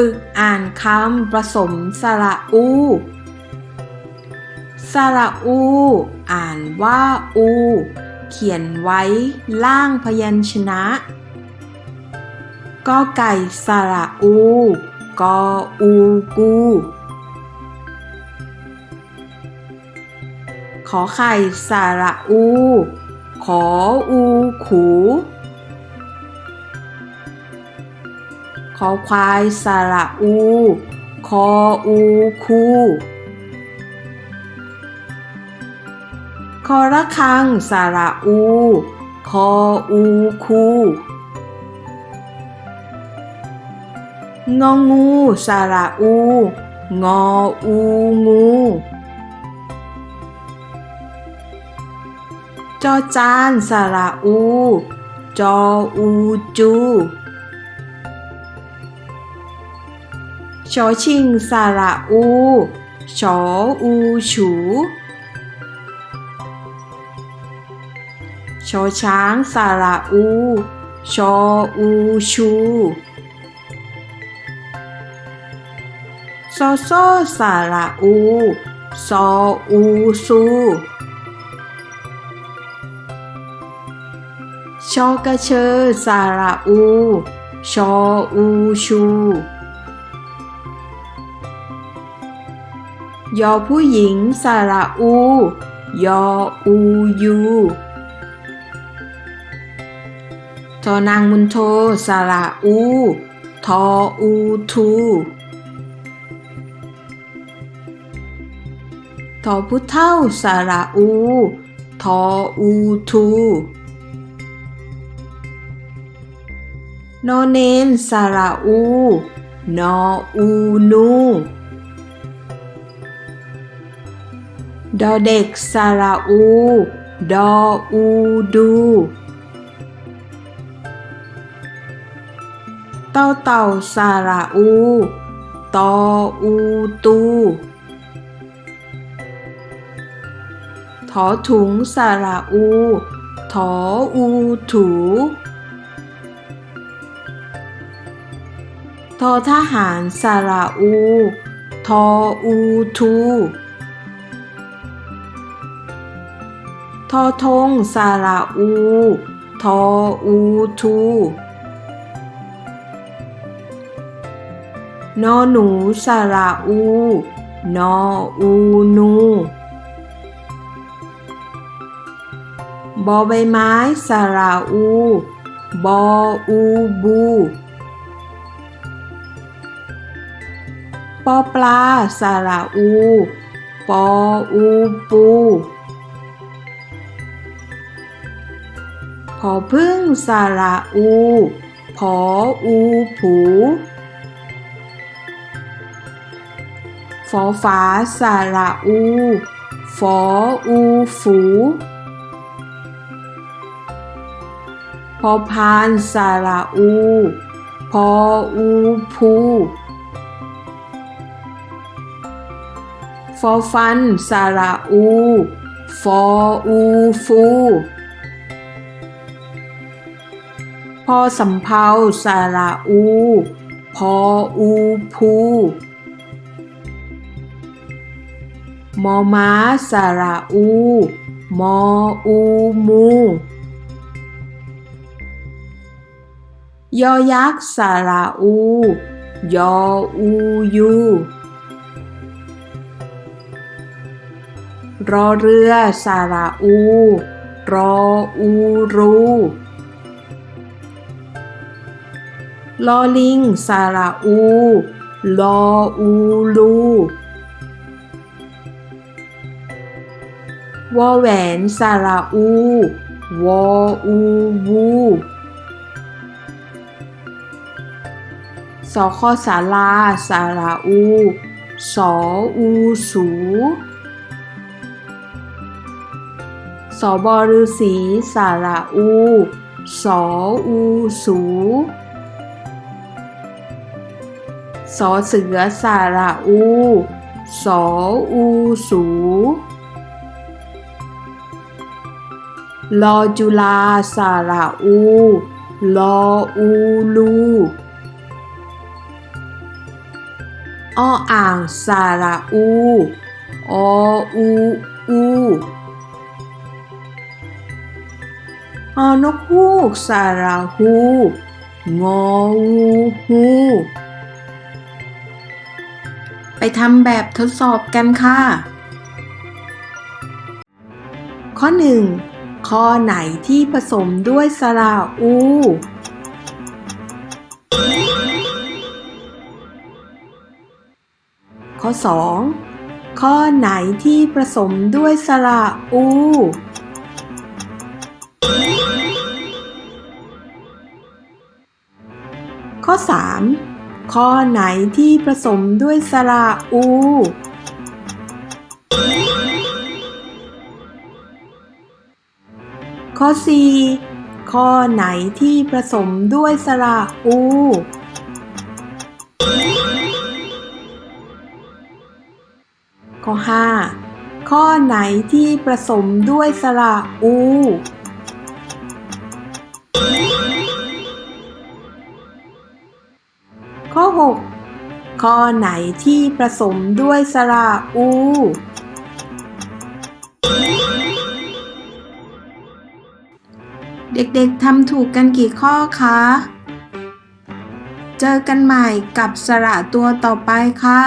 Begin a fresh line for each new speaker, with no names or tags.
ฝึกอ่านคำผสมสระอู สระอู อ่านว่าอู เขียนไว้ล่างพยัญชนะกอไก่สระอูกออูกู ขอไข่สระอู ขออูขู ขอควายสระอู คออูคูคอระคังสระอู คออูคูงองูสระอู งออูงูจอจานสระอู จออูจู ชอชิงสระอูชออูฉูชอช้างสระอูชออูชูซอโซสระอูซออูซูชอกระเชอสระอู ชออูชู ยอผู้หญิงสระอู ยออูยูทอนางมุนโทสระอู ทออูทูทอผู้เท่าสระอู ทออูทูนอเนนสระอู นออูนู ดอเด็กสาระอู ดออูดู เต่าเต่าสาระอู ตออูตู ถอถุงสาระอู ถออูถูทอทหารสาระอู ทออูทู อทงสระอู ทออูทูนอหนูสระอู นออูนูบอใบไม้สระอู บออูบูปอปลาสระอู ปออูปู อพึ่งสระอูพออูผูฟอฝาสระอูฟออูฝูพอพานสระอู พออูพูฟอฟันสระอู ฟออูฟู พอสำเพาสาระอู พออูพูมอม้าสาระอู มออูมูยอยักษ์สระอู ยออูยูรอเรือสาระอู รออูรู ลอลิงสระอู ลออูลูวอแหวนสระอู วออูวูสอคอสาลาสระอู สออูสูสอบอฤษีสระอู สออูสู สอเสือสาระอูสออูสูลอจุลาสาระอูลออูลูอ้ออ่างสาระอูออูอูฮอนกฮูกสาระฮูงออูฮู ไปทำแบบทดสอบกันค่ะ ข้อ 1 ข้อไหนที่ผสมด้วยสระอู ข้อ 2 ข้อไหนที่ผสมด้วยสระอู ข้อ 3 ข้อไหนที่ผสมด้วยสระอู ข้อ 4 ข้อไหนที่ผสมด้วยสระอู ข้อ 5 ข้อไหนที่ผสมด้วยสระอู ข้อ 6 ข้อไหนที่ผสมด้วยสระอู เด็กๆทำถูกกันกี่ข้อคะ เจอกันใหม่กับสระตัวต่อไปค่ะ